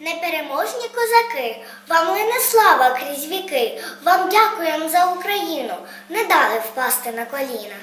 Непереможні козаки, вам лине слава крізь віки, вам дякуємо за Україну, не дали впасти на коліна.